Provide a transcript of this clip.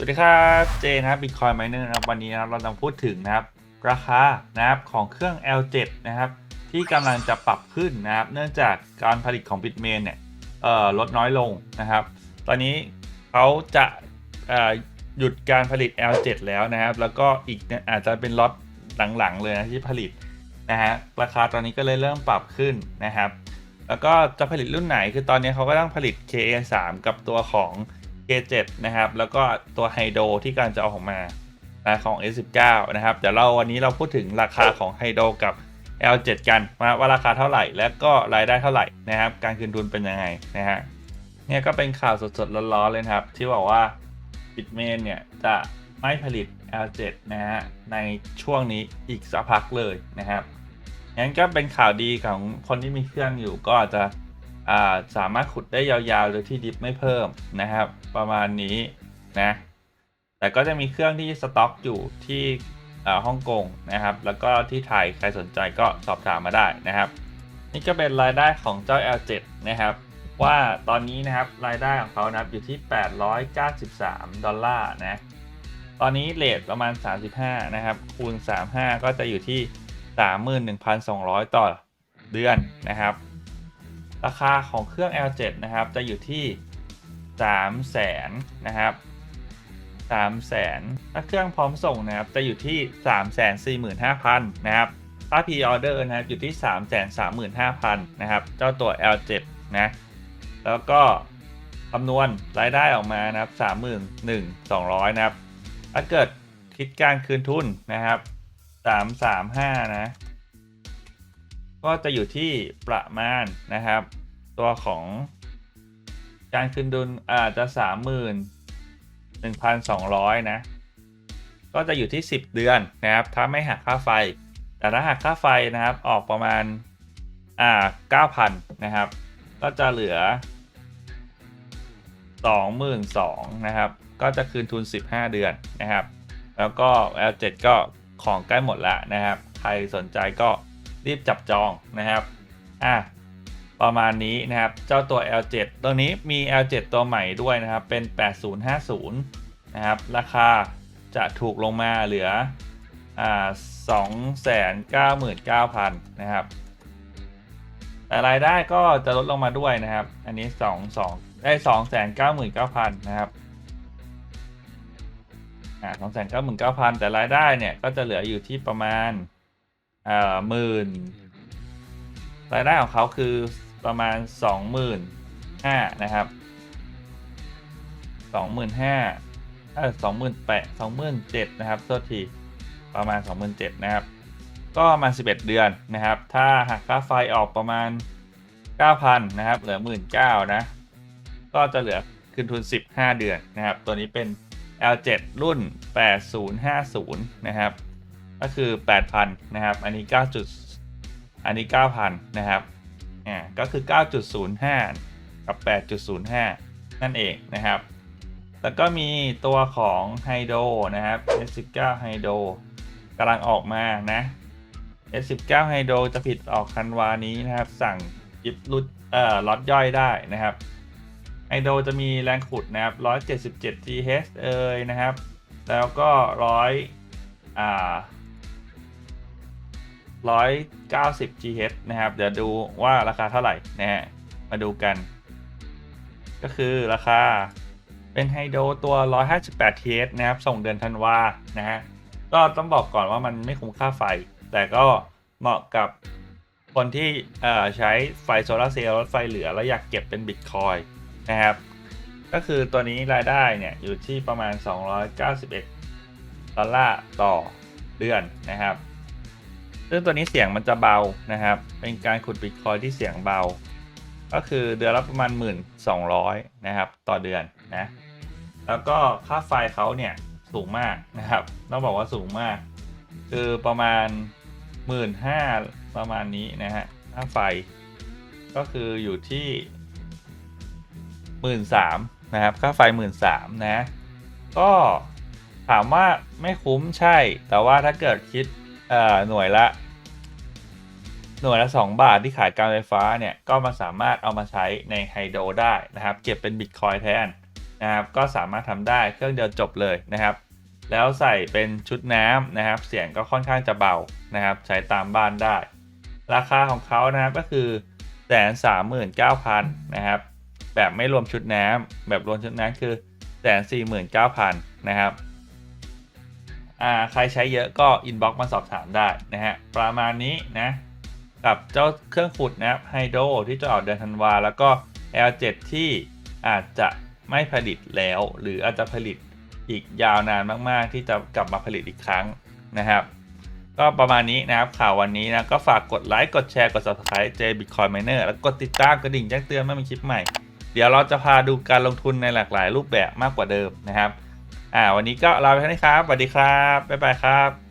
สวัสดีครับเจนะครับ Bitcoin Miner นะครับวันนี้นะครับเราจะพูดถึงนะครับราคานะครับของเครื่อง L7 นะครับที่กำลังจะปรับขึ้นนะครับเนื่องจากการผลิตของ Bitmain เนี่ยเอ่อลดน้อยลงนะครับ ตอนนี้เขาจะหยุดการผลิต L7 แล้วนะครับ แล้วก็อีกอาจจะเป็นล็อตหลังๆเลยนะที่ผลิตนะฮะราคาตอนนี้ก็เลยเริ่มปรับขึ้นนะครับ แล้วก็จะผลิตรุ่นไหนคือตอนนี้เขาก็ต้องผลิต KA3 กับตัวของ K7 นะครับ แล้วก็ตัวไฮโดที่กำลังจะออกมาของ S19 นะครับ เดี๋ยวเราวันนี้เราพูดถึงราคาของไฮโดกับ L7 กันว่าว่าราคาเท่าไหร่ และก็รายได้เท่าไหร่นะครับ การคืนทุนเป็นยังไงนะฮะเนี่ยก็เป็นข่าวสดๆร้อนๆเลยครับ ที่บอกว่า Bitmain เนี่ยจะไม่ผลิต L7 นะฮะในช่วงนี้อีกสักพักเลยนะครับงั้นก็เป็นข่าวดีของคนที่มีเครื่องอยู่ก็อาจจะ สามารถขุดได้ยาวๆโดยที่ดิฟไม่เพิ่มนะครับ ประมาณนี้นะ แต่ก็จะมีเครื่องที่สต็อกอยู่ที่ฮ่องกงนะครับ แล้วก็ที่ไทยใครสนใจก็สอบถามมาได้นะครับ นี่ก็เป็นรายได้ของเจ้า L7 นะครับ ว่าตอนนี้นะครับรายได้ของเขานะครับอยู่ที่ 893 ดอลลาร์นะ ตอนนี้เลทประมาณ 35 นะครับ คูณ 35 ก็จะอยู่ที่ 31,200 ต่อเดือนนะครับ ราคาของเครื่อง L7 นะครับ จะอยู่ที่ 3 0 0 0 0 0นะครับ3 0 0 0 0 0ถ้าเครื่องพร้อมส่งนะครับ จะอยู่ที่ 345,000นะครับ ถ้า P order นะครับ อยู่ที่ 335,000นะครับ เจ้าตัว L7 นะ แล้วก็คำนวณรายได้ออกมานะครับ 31,200 นะครับ ถ้าเกิดคิดการคืนทุนนะครับ 335 นะ ก็จะอยู่ที่ประมาณนะครับ ตัวของการคืนทุนอาจจะ31,200นะ ก็จะอยู่ที่ 10 เดือนนะครับ ถ้าไม่หักค่าไฟ แต่ถ้าหักค่าไฟนะครับออกประมาณอ่า9,000นะครับ ก็จะเหลือ22,000นะครับ ก็จะคืนทุน 15 เดือนนะครับ แล้วก็ L7 ก็ของใกล้หมดล้วนะครับ ใครสนใจก็ รีบจับจองนะครับอะประมาณนี้นะครับ เจ้าตัว L7 ตัวนี้มี L7 ตัวใหม่ด้วยนะครับ เป็น 8050 นะครับ ราคาจะถูกลงมาเหลืออ่า299,000 นะครับ แต่รายได้ก็จะลดลงมาด้วยนะครับ อันนี้ 2 2ได้299,000 นะครับอ่าสองแสนเก้าหมื่นเก้าพันแต่รายได้เนี่ย ก็จะเหลืออยู่ที่ประมาณ อ่าหมื่นรายได้ของเขาคือประมาณสองหมื่นห้านะครับสองหมื่นห้าเออสองหมื่นแปดสองหมื่นเจ็ดนะครับโทษทีประมาณสองหมื่นเจ็ดนะครับ ก็มาสิบเอ็ดเดือนนะครับ ถ้าหักค่าไฟออกประมาณเก้าพันนะครับเหลือหมื่นเก้านะ ก็จะเหลือคืนทุน15เดือนนะครับ ตัวนี้เป็น L7 รุ่น 8050 นะครับ ก็คือ 8,000 นะครับ อันนี้ 9. จุด อันนี้ 9,000 นะครับ อ่า ก็คือ 9.05 กับ 8.05 นั่นเองนะครับ แล้วก็มีตัวของไฮโดนะครับ S19 ไฮโดกำลังออกมานะ S19 ไฮโดจะผิดออกคันวานี้นะครับ สั่งยิบรุดเอ่อล็อตย่อยได้นะครับไอโดจะมีแรงขุดนะครับ177 TH เอ่ยนะครับ แล้วก็ร้อยอ่า 190 GH นะครับ เดี๋ยวดูว่าราคาเท่าไหร่นะฮะ มาดูกัน ก็คือราคาเป็นไฮโดตัว 158 TH นะครับ ส่งเดือนธันวานะฮะ ก็ต้องบอกก่อนว่ามันไม่คุ้มค่าไฟ แต่ก็เหมาะกับคนที่ใช้ไฟโซลาร์เซลล์รถไฟเหลือ แล้วอยากเก็บเป็นบิตคอยนะครับ ก็คือตัวนี้รายได้เนี่ยอยู่ที่ประมาณ 291 ดอลลาร์ต่อเดือนนะครับ ซึ่งตัวนี้เสียงมันจะเบานะครับ เป็นการขุดบิตคอยที่เสียงเบา ก็คือเดือนละประมาณ 1,200 นะครับ ต่อเดือนนะ แล้วก็ค่าไฟเขาเนี่ยสูงมากนะครับ ต้องบอกว่าสูงมาก คือประมาณ 15,000ประมาณนี้นะฮะ ค่าไฟ ก็คืออยู่ที่หมื่นสามนะครับ ค่าไฟหมื่นสามนะ ก็ถามว่าไม่คุ้มใช่ แต่ว่าถ้าเกิดคิด อ่อหน่วยละ หน่วยละ2บาทที่ขายการไฟฟ้าเนี่ย ก็มาสามารถเอามาใช้ในไฮโดรได้นะครับ เก็บเป็นบิตคอยแทนนะครับ ก็สามารถทำได้เครื่องเดียวจบเลยนะครับ แล้วใส่เป็นชุดน้ำนะครับ เสียงก็ค่อนข้างจะเบานะครับ ใช้ตามบ้านได้ ราคาของเขานะครับก็คือแสนสามหมื่นเก้าพันนะครับ แบบไม่รวมชุดน้ำแบบรวมชุดน้ำคือแสนสี่หมื่นเก้าพันนะครับ อ่าใครใช้เยอะก็อินบ็อกมาสอบถามได้นะฮะประมาณนี้นะกับเจ้าเครื่องขุดนะครับไฮโดรที่จะออกเดือนธันวาแล้วก็ L7 ที่อาจจะไม่ผลิตแล้ว หรืออาจจะผลิตอีกยาวนานมากๆ ที่จะกลับมาผลิตอีกครั้งนะครับ ก็ประมาณนี้นะครับข่าววันนี้นะก็ฝากกดไลค์กดแชร์กด subscribe J Bitcoin Miner แล้วกดติดตามกระดิ่งแจ้งเตือนเมื่อมีคลิปใหม่ เดี๋ยวเราจะพาดูการลงทุนในหลากหลายรูปแบบมากกว่าเดิมนะครับ อ่าวันนี้ก็ลาไปแค่นี้ครับสวัสดีครับบ๊ายบายครับ